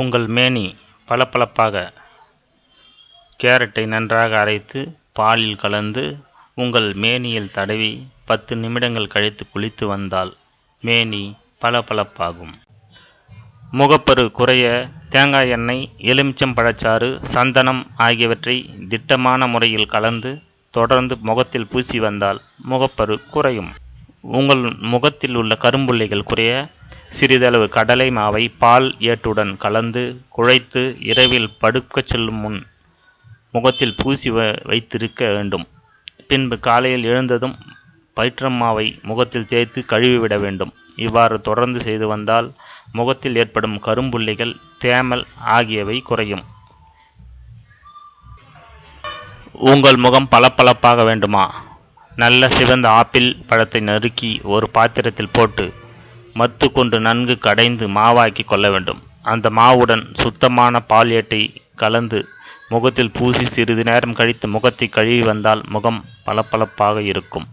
உங்கள் மேனி பளபளப்பாக கேரட்டை நன்றாக அரைத்து பாலில் கலந்து உங்கள் மேனியில் தடவி பத்து நிமிடங்கள் கழித்து குளித்து வந்தால் மேனி பளபளப்பாகும். முகப்பரு குறைய தேங்காய் எண்ணெய் எலுமிச்சம் பழச்சாறு சந்தனம் ஆகியவற்றை திட்டமான முறையில் கலந்து தொடர்ந்து முகத்தில் பூசி வந்தால் முகப்பரு குறையும். உங்கள் முகத்தில் உள்ள கரும்புள்ளைகள் குறைய சிறிதளவு கடலை மாவை பால் ஏட்டுடன் கலந்து குழைத்து இரவில் படுக்கச் செல்லும் முன் முகத்தில் பூசி வைத்திருக்க வேண்டும். பின்பு காலையில் எழுந்ததும் பயிற்றம்மாவை முகத்தில் தேய்த்து கழுவிவிட வேண்டும். இவ்வாறு தொடர்ந்து செய்து வந்தால் முகத்தில் ஏற்படும் கரும்புள்ளிகள் தேமல் ஆகியவை குறையும். உங்கள் முகம் பளபளப்பாக வேண்டுமா? நல்ல சிவந்த ஆப்பிள் பழத்தை நறுக்கி ஒரு பாத்திரத்தில் போட்டு மத்து கொண்டு நன்கு கடைந்து மாவாக்கி கொள்ள வேண்டும். அந்த மாவுடன் சுத்தமான பால் ஏட்டை கலந்து முகத்தில் பூசி சிறிது நேரம் கழித்து முகத்தை கழுவி வந்தால் முகம் பளபளப்பாக இருக்கும்.